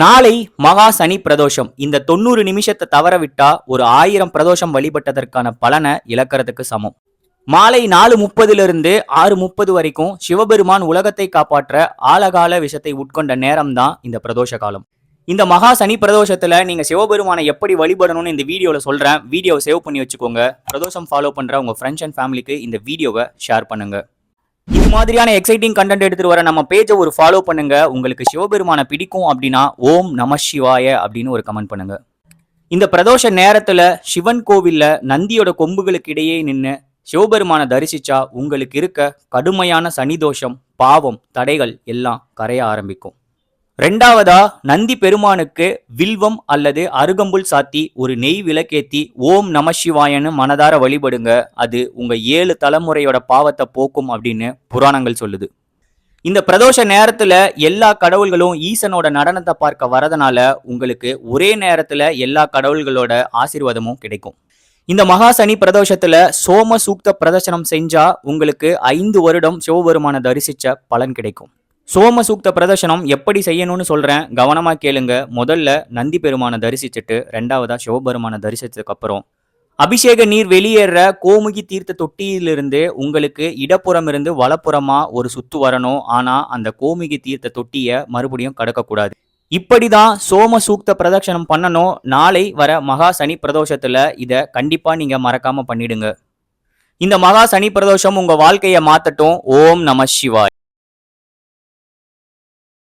நாளை மகா சனி பிரதோஷம். இந்த தொண்ணூறு நிமிஷத்தை தவற விட்டா ஒரு ஆயிரம் பிரதோஷம் வழிபட்டதற்கான பலனை இழக்கிறதுக்கு சமம். மாலை நாலு முப்பதுலருந்து ஆறு முப்பது வரைக்கும் சிவபெருமான் உலகத்தை காப்பாற்ற ஆழகால விஷத்தை உட்கொண்ட நேரம்தான் இந்த பிரதோஷ காலம். இந்த மகா சனி பிரதோஷத்தில் நீங்கள் சிவபெருமானை எப்படி வழிபடணும்னு இந்த வீடியோவில் சொல்கிறேன் வீடியோவை சேவ் பண்ணி வச்சுக்கோங்க. பிரதோஷம் ஃபாலோ பண்ணுற உங்கள் ஃப்ரெண்ட்ஸ் அண்ட் ஃபேமிலிக்கு இந்த வீடியோவை ஷேர் பண்ணுங்கள் இது மாதிரியான எக்ஸைட்டிங் கண்டென்ட் எடுத்துட்டு வர நம்ம பேஜை ஒரு ஃபாலோ பண்ணுங்க. உங்களுக்கு சிவபெருமானை பிடிக்கும் அப்படின்னா ஓம் நம சிவாய அப்படின்னு ஒரு கமெண்ட் பண்ணுங்க. இந்த பிரதோஷ நேரத்துல சிவன் கோவில்ல நந்தியோட கொம்புகளுக்கு இடையே நின்று சிவபெருமானை தரிசிச்சா உங்களுக்கு இருக்க கடுமையான சனிதோஷம் பாவம் தடைகள் எல்லாம் கரைய ஆரம்பிக்கும். ரெண்டாவதா நந்தி பெருமானுக்கு வில்வம் அல்லது அருகம்புல் சாத்தி ஒரு நெய் விளக்கேத்தி ஓம் நம சிவாயன்னு மனதார வழிபடுங்க. அது உங்க ஏழு தலைமுறையோட பாவத்தை போக்கும் அப்படின்னு புராணங்கள் சொல்லுது. இந்த பிரதோஷ நேரத்துல எல்லா கடவுள்களும் ஈசனோட நடனத்தை பார்க்க வரதுனால உங்களுக்கு ஒரே நேரத்துல எல்லா கடவுள்களோட ஆசீர்வாதமும் கிடைக்கும். இந்த மகா சனி பிரதோஷத்துல சோம சூக்த பிரதர்சனம் செஞ்சா உங்களுக்கு ஐந்து வருடம் சிவபெருமான தரிசிச்ச பலன் கிடைக்கும். சோம சூக்த பிரதர்ஷனம் எப்படி செய்யணும்னு சொல்கிறேன் கவனமாக கேளுங்க. முதல்ல நந்தி பெருமானை தரிசிச்சுட்டு ரெண்டாவதாக சிவபெருமானை தரிசித்ததுக்கு அப்புறம். அபிஷேக நீர் வெளியேற கோமுகி தீர்த்த தொட்டியிலிருந்து உங்களுக்கு இடப்புறம் இருந்து வலப்புறமா ஒரு சுத்து வரணும். ஆனால் அந்த கோமுகி தீர்த்த தொட்டியை மறுபடியும் கடக்கக்கூடாது. இப்படிதான் சோம சூக்த பிரதட்சணம் பண்ணணும். நாளை வர மகா சனி பிரதோஷத்தில் இதை கண்டிப்பாக நீங்கள் மறக்காமல் பண்ணிடுங்க. இந்த மகா சனி பிரதோஷம் உங்கள் வாழ்க்கையை மாற்றட்டும் ஓம் நம சிவாய்.